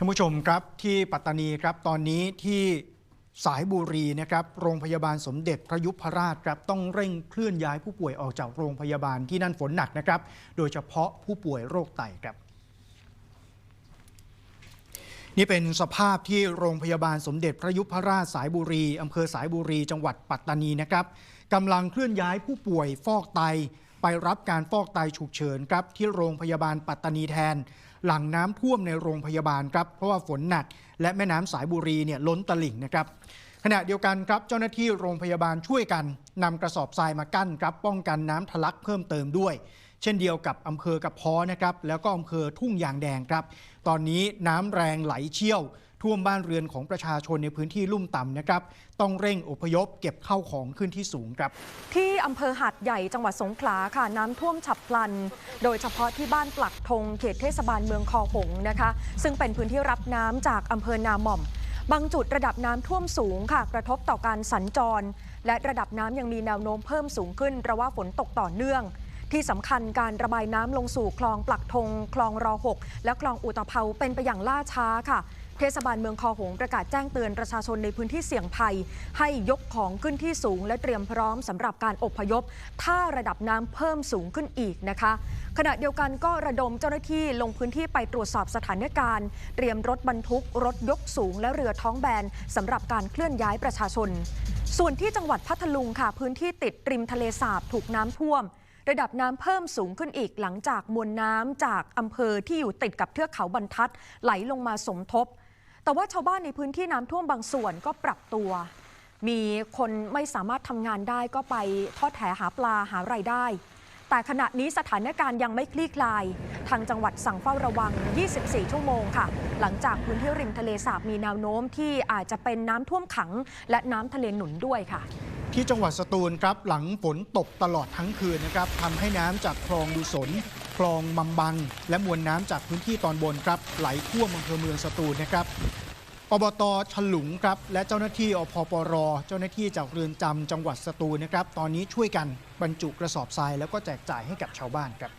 ท่านผู้ชมครับที่ปัตตานีครับตอนนี้ที่สายบุรีนะครับโรงพยาบาลสมเด็จพระยุพราชครับต้องเร่งเคลื่อนย้ายผู้ป่วยออกจากโรงพยาบาลที่นั่นฝนหนักนะครับ โดยเฉพาะผู้ป่วยโรคไตครับ นี่เป็นสภาพที่โรงพยาบาลสมเด็จพระยุพราชสายบุรีอำเภอสายบุรีจังหวัดปัตตานีนะครับกำลังเคลื่อนย้ายผู้ป่วยฟอกไต ไปรับการฟอกไตฉุกเฉินครับที่โรงพยาบาลปัตตานีแทน หลังน้ำท่วมในโรงพยาบาลครับ เพราะว่าฝนหนัก และแม่น้ำสายบุรีเนี่ยล้นตลิ่งนะครับขณะเดียวกันครับเจ้าหน้าที่โรงพยาบาลช่วยกันนำกระสอบทรายมากั้นครับป้องกันน้ำทะลักเพิ่มเติมด้วย เช่นเดียวกับอำเภอกระเพาะนะครับแล้วก็อำเภอทุ่งยางแดงครับ ตอนนี้น้ำแรงไหลเชี่ยว ท่วมบ้านเรือนของประชาชนในพื้นที่ลุ่มต่ำนะครับ ต้องเร่งอพยพเก็บเข้าของขึ้นที่สูงครับ ที่อำเภอหาดใหญ่จังหวัดสงขลาค่ะน้ำท่วมฉับพลัน โดยเฉพาะที่บ้านปลักธงเขตเทศบาลเมืองคอหงนะคะ ซึ่งเป็นพื้นที่รับน้ำจากอำเภอนาหม่อมบางจุดระดับน้ำท่วมสูงค่ะ กระทบต่อการสัญจร และระดับน้ำยังมีแนวโน้มเพิ่มสูงขึ้นเพราะว่าฝนตกต่อเนื่อง ที่สำคัญการระบายน้ำลงสู่คลองปลักธงคลองรอหกและคลองอุตภเปาเป็นไปอย่างล่าช้าค่ะเทศบาลเมืองคอหงส์ประกาศแจ้งเตือนประชาชนในพื้นที่เสี่ยงภัย ให้ยกของขึ้นที่สูงและเตรียมพร้อมสำหรับการอพยพ ถ้าระดับน้ำเพิ่มสูงขึ้นอีกนะคะ ขณะเดียวกันก็ระดมเจ้าหน้าที่ลงพื้นที่ไปตรวจสอบสถานการณ์ เตรียมรถบรรทุก รถยกสูง และเรือท้องแบนสำหรับการเคลื่อนย้ายประชาชน ส่วนที่จังหวัดพัทลุงค่ะ พื้นที่ติดริมทะเลสาบถูกน้ำท่วม ระดับน้ำเพิ่มสูงขึ้นอีกหลังจากมวลน้ำจากอำเภอที่อยู่ติดกับเทือกเขาบรรทัดไหลลงมาสมทบ แต่ว่าชาวบ้านในพื้นที่น้ำท่วมบางส่วนก็ปรับตัว มีคนไม่สามารถทำงานได้ก็ไปทอดแหหาปลาหารายได้ แต่ขณะนี้สถานการณ์ยังไม่คลี่คลาย ทางจังหวัดสั่งเฝ้าระวัง 24 ชั่วโมงค่ะ หลังจากพื้นที่ริมทะเลสาบมีแนวโน้มที่อาจจะเป็นน้ำท่วมขัง และน้ำทะเลหนุนด้วยค่ะ ที่จังหวัดสตูลครับหลังฝนตกตลอดทั้งคืนนะครับทำให้น้ำจากคลองดุสนคลองมัมบังและมวลน้ำจากพื้นที่ตอนบนครับไหลท่วมอำเภอเมืองสตูลนะครับอบตฉลุงครับและเจ้าหน้าที่อพปร เจ้าหน้าที่จากเรือนจำจังหวัดสตูลนะครับ ตอนนี้ช่วยกันบรรจุกระสอบทรายแล้วก็แจกจ่ายให้กับชาวบ้านครับ